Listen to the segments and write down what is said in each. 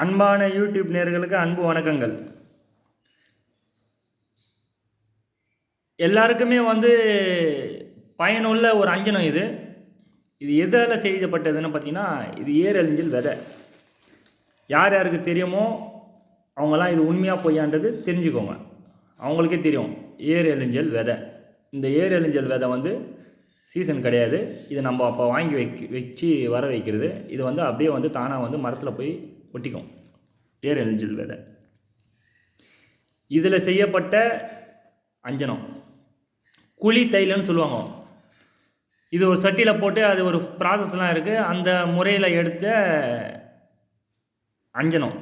அன்பான யூடியூப் நேர்களுக்கு அன்பு வணக்கங்கள். எல்லாருக்குமே வந்து பயனுள்ள ஒரு அஞ்சனம் இது. இது எதால் செய்யப்பட்டதுன்னு பார்த்தீங்கன்னா இது ஏரழிஞ்சில் விதை. யார் யாருக்கு தெரியுமோ அவங்களாம் இது உண்மையாக பொய்யான்றது தெரிஞ்சுக்கோங்க. அவங்களுக்கே தெரியும் ஏர் எலிஞ்சல் விதை. இந்த ஏர் எலிஞ்சல் விதை வந்து சீசன் கிடையாது. இது நம்ம அப்போ வாங்கி வைக்க வச்சு வர வைக்கிறது. இது வந்து அப்படியே வந்து தானாக வந்து மரத்தில் போய் ஒட்டிக்கும். ஏர் எலிஞ்சல் விதை இதில் செய்யப்பட்ட அஞ்சனம். குழி தைலம்னு சொல்லுவாங்க. இது ஒரு சட்டியில் போட்டு அது ஒரு ப்ராசஸ்லாம் இருக்குது அந்த முறையில் எடுத்த அஞ்சனம்.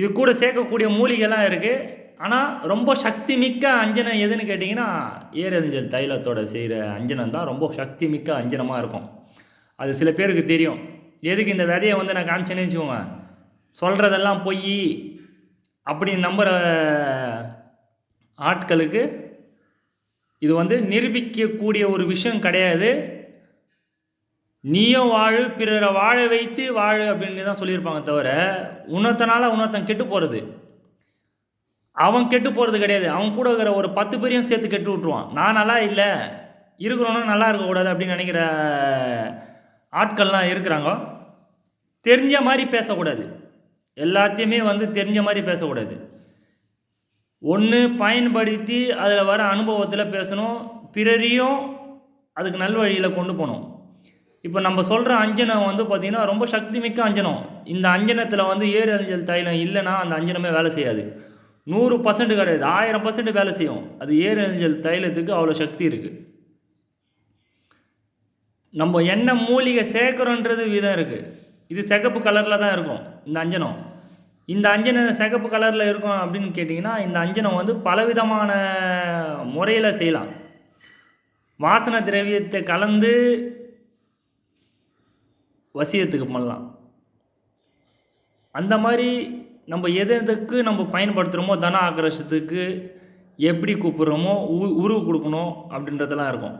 இது கூட சேர்க்கக்கூடிய மூலிகைலாம் இருக்குது ஆனால் ரொம்ப சக்தி மிக்க அஞ்சனம் எதுன்னு கேட்டிங்கன்னா ஏரஞ்சல் தைலத்தோட செய்கிற அஞ்சனம் தான் ரொம்ப சக்தி மிக்க அஞ்சனமாக இருக்கும். அது சில பேருக்கு தெரியும். எதுக்கு இந்த விதையை வந்து நான் காமிச்சேன்னு வச்சுக்கோங்க. சொல்கிறதெல்லாம் பொய். அப்படி நம்புகிற ஆட்களுக்கு இது வந்து நிரூபிக்கக்கூடிய ஒரு விஷயம் கிடையாது. நீயும் வாழு பிறரை வாழ வைத்து வாழு அப்படின்னு தான் சொல்லியிருப்பாங்க தவிர உன்னத்தனால உன்னத்தன் கெட்டு போகிறது அவன் கெட்டு போகிறது கிடையாது. அவன் கூட இருக்கிற ஒரு பத்து பேரையும் சேர்த்து கெட்டு விட்ருவான் நான் நல்லா இல்லை. இருக்கிறவனும் நல்லா இருக்கக்கூடாது அப்படின்னு நினைக்கிற ஆட்கள்லாம் இருக்கிறாங்க. தெரிஞ்ச மாதிரி பேசக்கூடாது. எல்லாத்தையுமே வந்து தெரிஞ்ச மாதிரி பேசக்கூடாது. ஒன்று பயன்படுத்தி அதில் வர அனுபவத்தில் பேசணும். பிறரையும் அதுக்கு நல்வழியில் கொண்டு போகணும். இப்போ நம்ம சொல்கிற அஞ்சனம் வந்து பார்த்திங்கன்னா ரொம்ப சக்தி மிக்க அஞ்சனம். இந்த அஞ்சனத்தில் வந்து ஏறு அஞ்சல் தைலம் இல்லைன்னா அந்த அஞ்சனமே வேலை செய்யாது. நூறு பர்சன்ட் கிடையாது. ஆயிரம் பர்சன்ட் வேலை செய்யும். அது ஏறு அஞ்சல் தைலத்துக்கு அவ்வளோ சக்தி இருக்குது நம்ம என்ன மூலிகை சேர்க்குறோன்றது விதம் இருக்குது இது சிகப்பு கலரில் தான் இருக்கும் இந்த அஞ்சனம். இந்த அஞ்சனம் சிகப்பு கலரில் இருக்கும் அப்படின்னு கேட்டிங்கன்னா இந்த அஞ்சனம் வந்து பலவிதமான முறையில் செய்யலாம். வாசனை திரவியத்தை கலந்து வசியத்துக்கு பண்ணலாம். அந்த மாதிரி நம்ம எது எதுக்கு நம்ம பயன்படுத்துகிறோமோ தன ஆக்ரோஷத்துக்கு எப்படி கூப்பிட்றோமோ உ உருவு கொடுக்கணும் அப்படின்றதெல்லாம் இருக்கும்.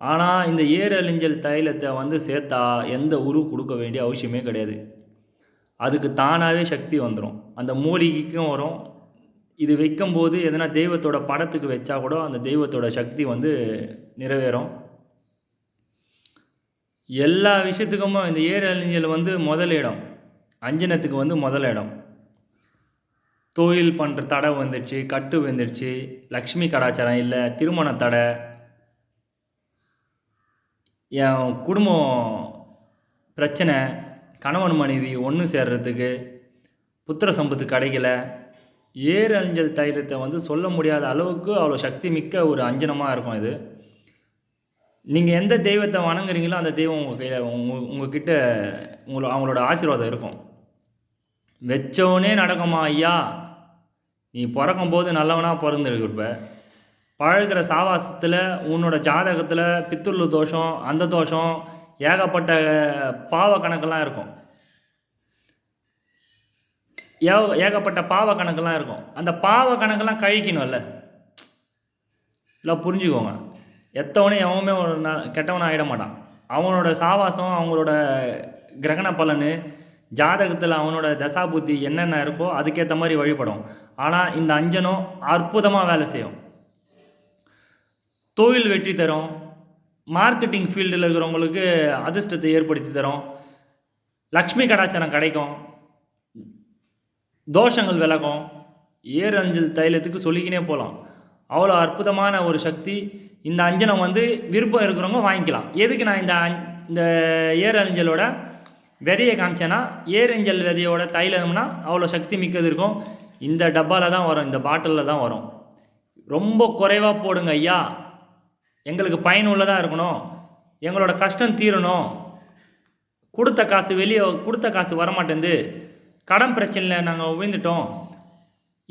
ஆனால் இந்த ஏரழிஞ்சல் தைலத்தை வந்து சேர்த்தா எந்த உருவு கொடுக்க வேண்டிய அவசியமே கிடையாது. அதுக்கு தானாகவே சக்தி வந்துடும் அந்த மூலிகைக்கும் வரும். இது வைக்கும்போது எதனா தெய்வத்தோட படத்துக்கு வச்சா கூட அந்த தெய்வத்தோட சக்தி வந்து நிறைவேறும். எல்லா விஷயத்துக்கும் இந்த ஏர் வந்து முதல் இடம். அஞ்சனத்துக்கு வந்து முதல் இடம். தொழில் பண்ணுற தடை வந்துடுச்சு கட்டு வந்துடுச்சு லக்ஷ்மி கடாச்சாரம் இல்லை திருமண தடை. என் குடும்பம் பிரச்சனை கணவன் மனைவி ஒன்று சேர்றதுக்கு புத்திர சம்பத்து கிடைக்கல. ஏர் அஞ்சல் தைலத்தை வந்து சொல்ல முடியாத அளவுக்கு அவ்வளோ சக்தி மிக்க ஒரு அஞ்சனமாக இருக்கும் இது. நீங்கள் எந்த தெய்வத்தை வணங்குறீங்களோ அந்த தெய்வம் உங்கள் கையில் உங்கள் உங்ககிட்ட உங்களோட அவங்களோட ஆசீர்வாதம் இருக்கும். வச்சவனே நடக்குமா ஐயா? நீ பிறக்கும் போது நல்லவனாக பிறந்திருக்கிறப்ப பழகிற சாவாசத்தில் உன்னோட ஜாதகத்தில் பித்துள்ளு தோஷம் அந்த தோஷம் ஏகப்பட்ட பாவ கணக்கெல்லாம் இருக்கும். ஏ ஏகப்பட்ட பாவ கணக்கெல்லாம் இருக்கும். அந்த பாவ கணக்கெல்லாம் கழிக்கணும்ல. இல்லை புரிஞ்சுக்கோங்க. எத்தவனே எவனுமே ஒரு ந ஆகிட மாட்டான். அவனோட சாவாசம் அவங்களோட கிரகண பலன் ஜாதகத்தில் அவனோட தசாபுத்தி என்னென்ன இருக்கோ அதுக்கேற்ற மாதிரி வழிபடும். ஆனால் இந்த அஞ்சனும் அற்புதமாக வேலை செய்யும். தொழில் வெற்றி தரும். மார்க்கெட்டிங் ஃபீல்டில் இருக்கிறவங்களுக்கு அதிர்ஷ்டத்தை ஏற்படுத்தி தரும். லக்ஷ்மி கடாச்சாரம் கிடைக்கும். தோஷங்கள் விலகும். ஏரஞ்சல் தைலத்துக்கு சொல்லிக்கினே போகலாம் அவ்வளோ அற்புதமான ஒரு சக்தி. இந்த அஞ்சனம் வந்து விருப்பம் இருக்கிறவங்க வாங்கிக்கலாம். எதுக்கு நான் இந்த அஞ் இந்த ஏரஞ்சலோட விதையை காமிச்சேன்னா ஏரஞ்சல் விதையோட தைலம்னா அவ்வளோ சக்தி மிக்கது இருக்கும். இந்த டப்பாவில் தான் வரும் இந்த பாட்டிலில் தான் வரும். ரொம்ப குறைவாக போடுங்க ஐயா. எங்களுக்கு பயனுள்ளதாக இருக்கணும். எங்களோட கஷ்டம் தீரணும். கொடுத்த காசு வெளியே கொடுத்த காசு வரமாட்டேங்குது. கடன் பிரச்சனையில் நாங்கள் உயர்ந்துட்டோம்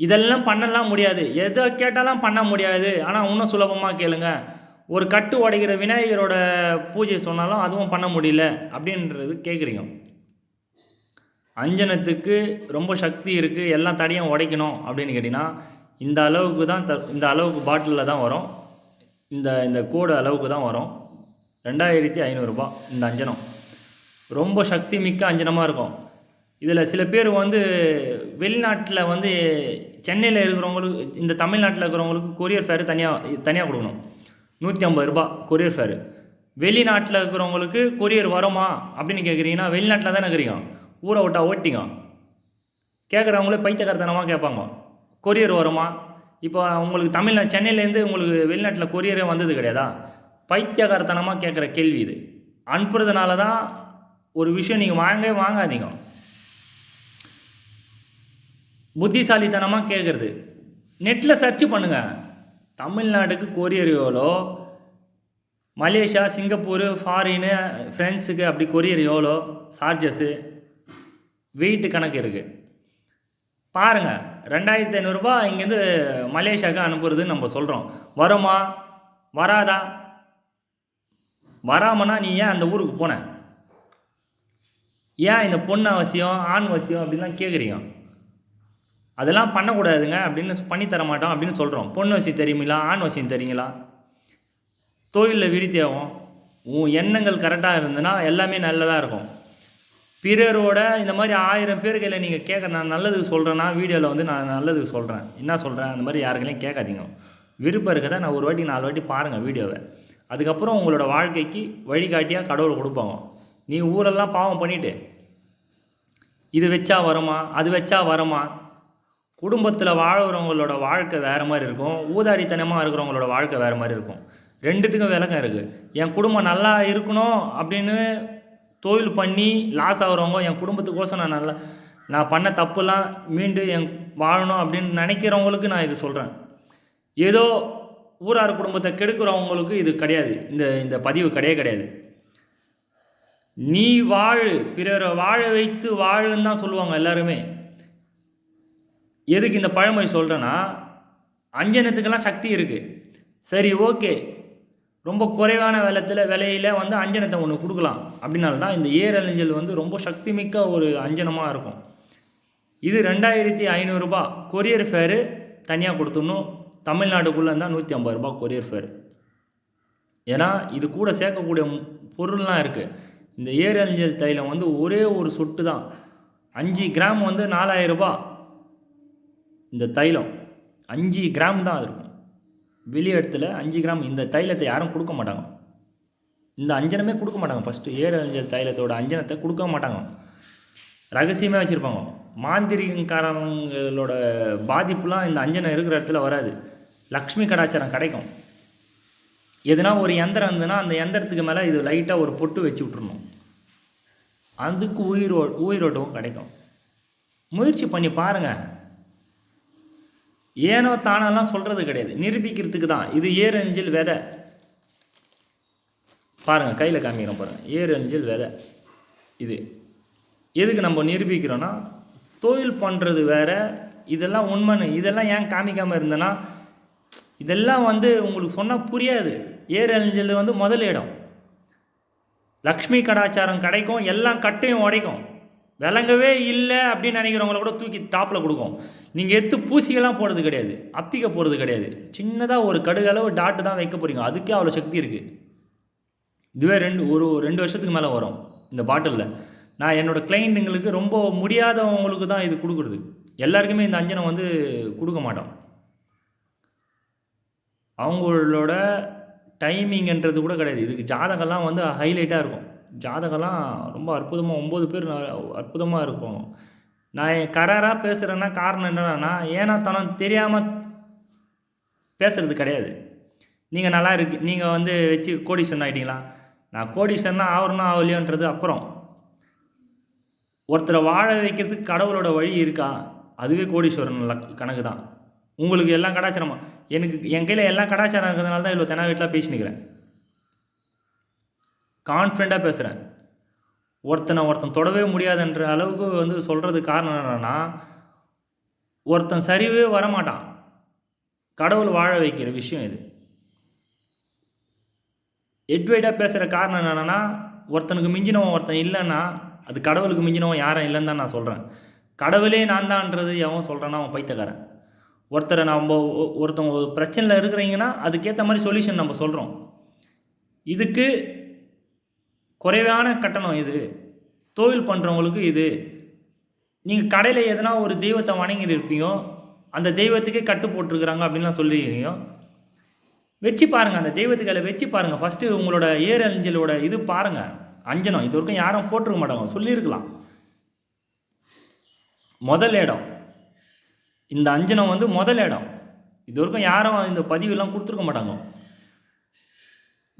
இதெல்லாம் பண்ணலாம் முடியாது. எதை கேட்டாலும் பண்ண முடியாது. ஆனால் இன்னும் சுலபமாக கேளுங்க. ஒரு கட்டு உடைக்கிற விநாயகரோட பூஜை சொன்னாலும் அதுவும் பண்ண முடியல அப்படின்றது கேட்குறீங்க அஞ்சனத்துக்கு ரொம்ப சக்தி இருக்குது எல்லாம் தடையும் உடைக்கணும் அப்படின்னு கேட்டிங்கன்னா இந்த அளவுக்கு தான் த இந்த அளவுக்கு பாட்டிலில் தான் வரும். இந்த இந்த கோடு அளவுக்கு தான் வரும். ரெண்டாயிரத்தி ஐநூறுரூபா இந்த அஞ்சனம். ரொம்ப சக்தி மிக்க அஞ்சனமாக இருக்கும். இதில் சில பேர் வந்து வெளிநாட்டில் வந்து சென்னையில் இருக்கிறவங்களுக்கு இந்த தமிழ்நாட்டில் இருக்கிறவங்களுக்கு கொரியர் ஃபேர் தனியாக தனியாக கொடுக்கணும். நூற்றி ஐம்பது ரூபா கொரியர் ஃபேர் வெளிநாட்டில் இருக்கிறவங்களுக்கு கொரியர் வருமா அப்படின்னு கேட்குறீங்கன்னா வெளிநாட்டில் தானே இருக்கிறீங்க. ஊரை விட்டா ஓட்டிங்க கேட்குறவங்களே பைத்தியக்காரத்தனமாக கேட்பாங்க. கொரியர் வருமா? இப்போ உங்களுக்கு தமிழ் சென்னையிலேருந்து உங்களுக்கு வெளிநாட்டில் கொரியரே வந்தது கிடையாதா? பைத்தியக்காரத்தனமாக கேட்குற கேள்வி இது. அனுப்புறதுனால தான் ஒரு விஷயம் நீங்கள் வாங்கவே வாங்காதீங்க. புத்திசாலித்தனமாக கேட்குறது. நெட்டில் சர்ச் பண்ணுங்கள் தமிழ்நாட்டுக்கு கொரியர் எவ்வளோ? மலேசியா சிங்கப்பூர் ஃபாரினு ஃப்ரெண்ட்ஸுக்கு அப்படி கொரியர் எவ்வளோ? சார்ஜஸ்ஸு வெயிட்டு கணக்கு இருக்குது பாருங்கள் ரெண்டாயிரத்தி ஐநூறுரூபா இங்கேருந்து மலேசியாவுக்கு அனுப்புறதுன்னு நம்ம சொல்கிறோம் வருமா? வராதா? வராமனா நீ ஏன் அந்த ஊருக்கு போன? ஏன் இந்த பொண்ணு அவசியம் ஆண் அவசியம் அப்படின்லாம் கேட்குறீங்க அதெல்லாம் பண்ணக்கூடாதுங்க அப்படின்னு பண்ணித்தர மாட்டோம் அப்படின்னு சொல்கிறோம் பொண்ணு வசியம் தெரியுங்களா ஆண் வசியம் தெரியுங்களா? தொழிலில் விருத்தியாகும் உன் எண்ணங்கள் கரெக்டாக இருந்ததுன்னா எல்லாமே நல்லதாக இருக்கும். பிறரோட இந்த மாதிரி ஆயிரம் பேர் கையில் நீங்கள் கேட்க நான் நல்லதுக்கு சொல்கிறேன்னா வீடியோவில் வந்து நான் நல்லதுக்கு சொல்கிறேன் என்ன சொல்கிறேன் அந்த மாதிரி யாருக்கையும் கேட்காதீங்க. விருப்பம் இருக்கிறத நான் ஒரு வாட்டி நாலு வாட்டி பாருங்கள் வீடியோவை. அதுக்கப்புறம் உங்களோட வாழ்க்கைக்கு வழிகாட்டியாக கடவுள் கொடுப்பாங்க. நீ ஊரெல்லாம் பாவம் பண்ணிவிட்டு இது வச்சா வருமா அது வச்சா வருமா? குடும்பத்தில் வாழ்கிறவங்களோட வாழ்க்கை வேறு மாதிரி இருக்கும். ஊதாரித்தனமாக இருக்கிறவங்களோட வாழ்க்கை வேறு மாதிரி இருக்கும். ரெண்டுத்துக்கும் விளக்கம் இருக்குது என் குடும்பம் நல்லா இருக்கணும் அப்படின்னு தொழில் பண்ணி லாஸ் ஆகிறவங்க என் குடும்பத்துக்கோசம் நான் நல்லா நான் பண்ண தப்புலாம் மீண்டு என் வாழணும் அப்படின்னு நினைக்கிறவங்களுக்கு நான் இது சொல்கிறேன் ஏதோ ஊரார் குடும்பத்தை கெடுக்கிறவங்களுக்கு இது கிடையாது. இந்த இந்த பதிவு கிடையவே கிடையாது. நீ வாழு பிறரை வாழ வைத்து வாழுன்னு தான் சொல்லுவாங்க எல்லாருமே. எதுக்கு இந்த பழமொழி சொல்கிறேன்னா அஞ்சனத்துக்கெல்லாம் சக்தி இருக்குது சரி ஓகே. ரொம்ப குறைவான விலத்தில் விலையில் வந்து அஞ்சனத்தை ஒன்று கொடுக்கலாம். அப்படின்னால தான் இந்த ஏரழிஞ்சல் வந்து ரொம்ப சக்தி மிக்க ஒரு அஞ்சனமாக இருக்கும். இது ரெண்டாயிரத்தி ஐநூறுரூபா கொரியர் ஃபேரு தனியாக கொடுத்துடணும். தமிழ்நாட்டுக்குள்ளே இருந்தால் நூற்றி ஐம்பது ரூபா கொரியர் ஃபேர். ஏன்னா இது கூட சேர்க்கக்கூடிய பொருள்லாம் இருக்குது இந்த ஏர் அலைஞ்சல் தைலம் வந்து ஒரே ஒரு சொட்டு தான். அஞ்சு கிராம் வந்து நாலாயிரரூபா இந்த தைலம் அஞ்சு கிராம் தான் அது இருக்கும். வெளி இடத்துல அஞ்சு கிராம் இந்த தைலத்தை யாரும் கொடுக்க மாட்டாங்க. இந்த அஞ்சனமே கொடுக்க மாட்டாங்க. ஃபஸ்ட்டு ஏரழிஞ்சல் தைலத்தோட அஞ்சனத்தை கொடுக்க மாட்டாங்க. ரகசியமாக வச்சுருப்பாங்க. மாந்திரிகங்காரங்களோட பாதிப்புலாம் இந்த அஞ்சனம் இருக்கிற இடத்துல வராது. லக்ஷ்மி கடாச்சாரம் கிடைக்கும். எதுனா ஒரு எந்திரம் இருந்ததுன்னா அந்த எந்திரத்துக்கு மேலே இது லைட்டாக ஒரு பொட்டு வச்சு விட்ருணும் அதுக்கு உயிரோ உயிரோட்டமும் கிடைக்கும். முயற்சி பண்ணி பாருங்கள் ஏனோ தானெல்லாம் சொல்கிறது கிடையாது. நிரூபிக்கிறதுக்கு தான். இது ஏரஞ்சல் விதை. பாருங்கள் கையில் காமிக்கிறோம் பாருங்கள் ஏரஞ்சல் விதை. இது. எதுக்கு நம்ம நிரூபிக்கிறோன்னா தொழில் பண்ணுறது வேற இதெல்லாம் உண்மைன்னு. இதெல்லாம் ஏன் காமிக்காமல் இருந்தேன்னா இதெல்லாம் வந்து உங்களுக்கு சொன்னால் புரியாது. ஏரஞ்சல் வந்து முதல் இடம். லக்ஷ்மி கடாச்சாரம் கிடைக்கும் எல்லாம் கட்டையும் உடைக்கும். விளங்கவே இல்லை அப்படின்னு நினைக்கிறவங்கள கூட தூக்கி டாப்பில் கொடுக்கும். நீங்கள் எடுத்து பூசிகெல்லாம் போடுறது கிடையாது. அப்பிக்க போடுறது கிடையாது. சின்னதாக ஒரு கடுகளவு டாட்டு தான் வைக்க போகிறீங்க அதுக்கே அவ்வளோ சக்தி இருக்குது இதுவே ரெண்டு ஒரு ரெண்டு வருஷத்துக்கு மேலே வரும் இந்த பாட்டிலில் நான் என்னோடய கிளைண்ட்டுங்களுக்கு ரொம்ப முடியாதவங்களுக்கு தான் இது கொடுக்குறது. எல்லாருக்குமே இந்த அஞ்சனம் வந்து கொடுக்க மாட்டோம். அவங்களோட டைமிங்ன்றது கூட கிடையாது. இதுக்கு ஜாதகம்லாம் வந்து ஹைலைட்டாக இருக்கும். ஜாதகம்லாம் ரொம்ப அற்புதமாக ஒம்பது பேர் அற்புதமாக இருக்கும். நான் கராராக பேசுகிறேன்னா காரணம் என்னன்னா ஏன்னா தனம் தெரியாமல் பேசுகிறது கிடையாது. நீங்கள் நல்லா இருக்கு நீங்கள் வந்து வச்சு கோடீஸ்வரன் ஆகிட்டீங்களா நான் கோடீஸ்வரனா ஆவறனா ஆகலையோன்றது அப்புறம். ஒருத்தரை வாழ வைக்கிறதுக்கு கடவுளோட வழி இருக்கா? அதுவே கோடீஸ்வரன் கணக்கு தான் உங்களுக்கு எல்லாம் கடாச்சாரமாக எனக்கு என் கையில் எல்லாம் கடாச்சாரம் இருக்கிறதுனால தான் இவ்வளோ தெனா வீட்டில் பேசினுக்கிறேன். கான்ஃபிடண்ட்டாக பேசுகிறேன் ஒருத்தனை ஒருத்தன் தொடவே முடியாதுன்ற அளவுக்கு வந்து சொல்கிறது காரணம் என்னென்னா ஒருத்தன் சரிவே வரமாட்டான். கடவுள் வாழ வைக்கிற விஷயம் இது. எட்வைடாக பேசுகிற காரணம் என்னென்னா ஒருத்தனுக்கு மிஞ்சினவன் ஒருத்தன் இல்லைன்னா அது கடவுளுக்கு மிஞ்சினவன் யாரும் இல்லைன்னு தான் நான் சொல்கிறேன் கடவுளே நான் தான்ன்றது எவன் சொல்கிறான்னா அவன் பைத்தக்காரன் ஒருத்தரை நம்ம ஒ- ஒருத்தவங்க ஒரு பிரச்சனையில் இருக்கிறீங்கன்னா அதுக்கேற்ற மாதிரி சொல்யூஷன் நம்ம சொல்கிறோம் இதுக்கு குறைவான கட்டணம் இது. தொழில் பண்ணுறவங்களுக்கு இது. நீங்கள் கடையில் எதனா ஒரு தெய்வத்தை வணங்கிட்டு இருப்பீங்க அந்த தெய்வத்துக்கே கட்டு போட்டிருக்கிறாங்க அப்படின்லாம் சொல்லியிருக்கீங்க. வச்சு பாருங்கள் அந்த தெய்வத்துக்களை வச்சு பாருங்கள் ஃபஸ்ட்டு உங்களோட ஏர் அஞ்சலோட இது பாருங்கள் அஞ்சனம் இது வரைக்கும் யாரும் போட்டிருக்க மாட்டாங்க. சொல்லியிருக்கலாம். முதல் இடம். இந்த அஞ்சனம் வந்து முதல் இடம். இது வரைக்கும் யாரும் இந்த பதிவெல்லாம் கொடுத்துருக்க மாட்டாங்க.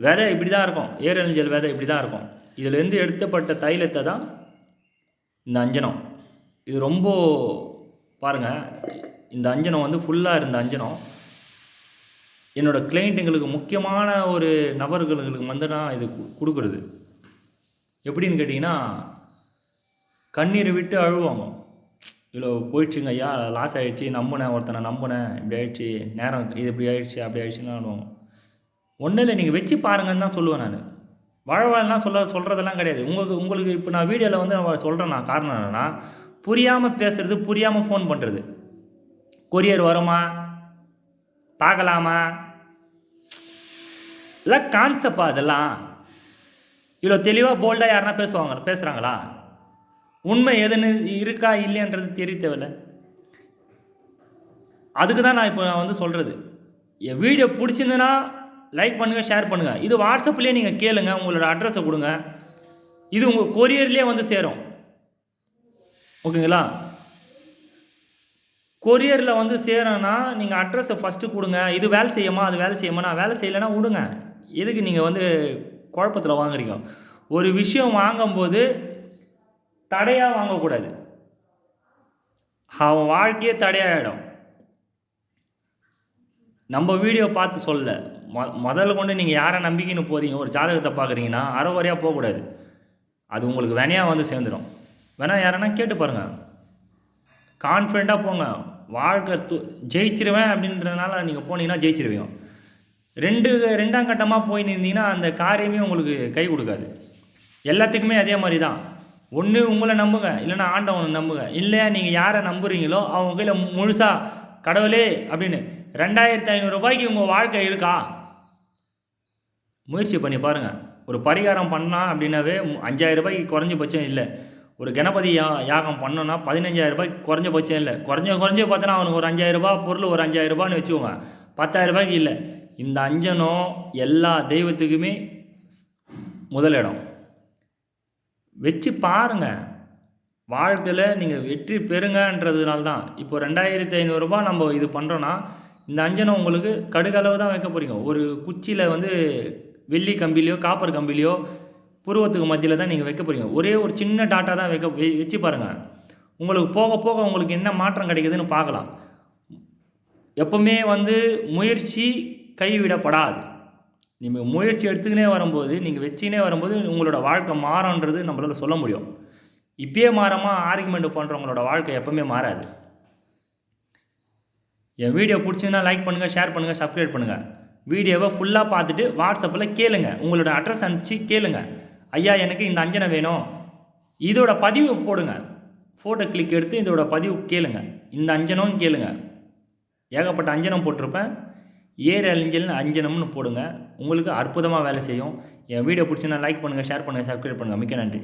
விதை இப்படி தான் இருக்கும். ஏரஞ்சல் விதை இப்படி தான் இருக்கும். இதிலேருந்து எடுத்தப்பட்ட தைலத்தை தான் இந்த அஞ்சனம். இது ரொம்ப பாருங்கள் இந்த அஞ்சனம் வந்து ஃபுல்லாக இருந்த அஞ்சனம். என்னோடய கிளைண்ட்டுங்களுக்கு முக்கியமான ஒரு நபர்களுக்கு வந்து நான் இது கொடுக்குறது. எப்படின்னு கேட்டிங்கன்னா கண்ணீரை விட்டு அழுவாங்க இவ்வளோ போயிடுச்சுங்க ஐயா லாஸ் ஆகிடுச்சி நம்பினேன் ஒருத்தனை நம்பினேன் இப்படி ஆயிடுச்சு நேரம் இது இப்படி ஆயிடுச்சு அப்படி ஆயிடுச்சுன்னு அழுவாங்க ஒன்றும் இல்லை நீங்கள் வச்சு பாருங்கன்னு தான் சொல்லுவேன் நான். வாழ்வாள்லாம் சொல்ல சொல்கிறதெல்லாம் கிடையாது. உங்களுக்கு உங்களுக்கு இப்போ நான் வீடியோவில் வந்து நான் சொல்கிறேன் நான் காரணம் என்னென்னா புரியாமல் பேசுகிறது புரியாமல் ஃபோன் பண்ணுறது கொரியர் வருமா? பார்க்கலாமா? இல்லை கான்செப்டா அதெல்லாம்? இவ்வளோ தெளிவாக போல்டாக யாருன்னா பேசுவாங்க பேசுகிறாங்களா உண்மை எதுன்னு இருக்கா இல்லையன்றது தெரிய தேவையில்ல அதுக்கு தான் நான் இப்போ நான் வந்து சொல்கிறது என் வீடியோ பிடிச்சிருந்துன்னா லைக் பண்ணுங்கள் ஷேர் பண்ணுங்கள் இது வாட்ஸ்அப்லேயே நீங்கள் கேளுங்க உங்களோட அட்ரஸை கொடுங்க. இது உங்கள் கொரியர்லேயே வந்து சேரும். ஓகேங்களா? கொரியரில் வந்து சேரணும்னா நீங்கள் அட்ரஸை ஃபஸ்ட்டு கொடுங்க. இது வேலை செய்யுமா? அது வேலை செய்யுமா? நான் வேலை செய்யலைன்னா விடுங்க. எதுக்கு நீங்கள் வந்து குழப்பத்தில் வாங்குறீங்க? ஒரு விஷயம் வாங்கும்போது தடையாக வாங்கக்கூடாது. அவன் வாழ்க்கையே தடையாயிடும். நம்ம வீடியோ பார்த்து சொல்ல. மொ முதல்ல கொண்டு நீங்கள் யாரை நம்பிக்கைன்னு போகிறீங்க ஒரு ஜாதகத்தை பார்க்குறீங்கன்னா அறகுறையாக போகக்கூடாது. அது உங்களுக்கு வேணையாக வந்து சேர்ந்துடும் வேணா யாரன்னா கேட்டு பாருங்கள் கான்ஃபிடண்ட்டாக போங்க. வாழ்க்கை து ஜெயிச்சிருவேன் அப்படின்றதுனால நீங்கள் போனீங்கன்னா ஜெயிச்சிருவீங்க. ரெண்டு ரெண்டாம் கட்டமாக போய் நின்றீங்கன்னா அந்த காரியமே உங்களுக்கு கை கொடுக்காது. எல்லாத்துக்குமே அதே மாதிரி தான் ஒன்று உங்களை நம்புங்க இல்லைன்னா ஆண்டவனை நம்புங்க. இல்லை நீங்கள் யாரை நம்புறீங்களோ அவங்க கையில் முழுசாக கடவுளே அப்படின்னு ரெண்டாயிரத்தி ஐநூறுரூபாய்க்கு உங்கள் வாழ்க்கை இருக்கா? முயற்சி பண்ணி பாருங்கள் ஒரு பரிகாரம் பண்ணால் அப்படின்னாவே அஞ்சாயிரரூபாய்க்கு குறைஞ்சபட்சம் இல்லை. ஒரு கணபதி யா யாகம் பண்ணோன்னா பதினஞ்சாயிரம் குறைஞ்சபட்சம் இல்லை. குறைஞ்ச குறைஞ்ச பார்த்தோன்னா அவனுக்கு ஒரு அஞ்சாயிரம் பொருள் ஒரு அஞ்சாயிரரூபான்னு வச்சுக்கோங்க. பத்தாயிரம் ரூபாய்க்கு இல்லை. இந்த அஞ்சனம் எல்லா தெய்வத்துக்குமே முதல் இடம். வச்சு பாருங்க. வாழ்க்கையில் நீங்கள் வெற்றி பெறுங்கன்றதுனால தான். இப்போ ரெண்டாயிரத்தி ஐநூறுரூபா நம்ம இது பண்ணுறோன்னா இந்த அஞ்சனம் உங்களுக்கு கடுகளவு தான் வைக்க போகிறீங்க ஒரு குச்சியில் வந்து வெள்ளி கம்பிலையோ காப்பர் கம்பிலையோ புருவத்துக்கு மத்தியில் தான் நீங்கள் வைக்க போகிறீங்க ஒரே ஒரு சின்ன டாட்டா தான் வைக்க வெ- வச்சு பாருங்கள் உங்களுக்கு போக போக உங்களுக்கு என்ன மாற்றம் கிடைக்குதுன்னு பார்க்கலாம். எப்பவுமே வந்து முயற்சி கைவிடப்படாது. நீங்கள் முயற்சி எடுத்துக்கினே வரும்போது நீங்கள் வச்சுக்கினே வரும்போது உங்களோட வாழ்க்கை மாறன்றது நம்மளால சொல்ல முடியும். இப்பயே மாறாமல் ஆர்குமெண்ட் பண்ணுறவங்களோட வாழ்க்கை எப்பவுமே மாறாது. என் வீடியோ பிடிச்சிங்கன்னா லைக் பண்ணுங்கள் ஷேர் பண்ணுங்கள் சப்ஸ்கிரைப் பண்ணுங்கள் வீடியோவை ஃபுல்லாக பார்த்துட்டு வாட்ஸ்அப்பில் கேளுங்க. உங்களோட அட்ரஸ் அனுப்பிச்சு கேளுங்க. ஐயா எனக்கு இந்த அஞ்சனை வேணும். இதோட பதிவு போடுங்க. ஃபோட்டோ கிளிக் எடுத்து இதோட பதிவு கேளுங்க. இந்த அஞ்சனம் கேளுங்க. ஏகப்பட்ட அஞ்சனம் போட்டிருப்பேன். ஏர் அழிஞ்சல் அஞ்சனம்னு போடுங்க. உங்களுக்கு அற்புதமாக வேலை செய்யும். என் வீடியோ பிடிச்சினா லைக் பண்ணுங்கள் ஷேர் பண்ணுங்கள் சப்ஸ்கிரைப் பண்ணுங்கள் மிக்க நன்றி.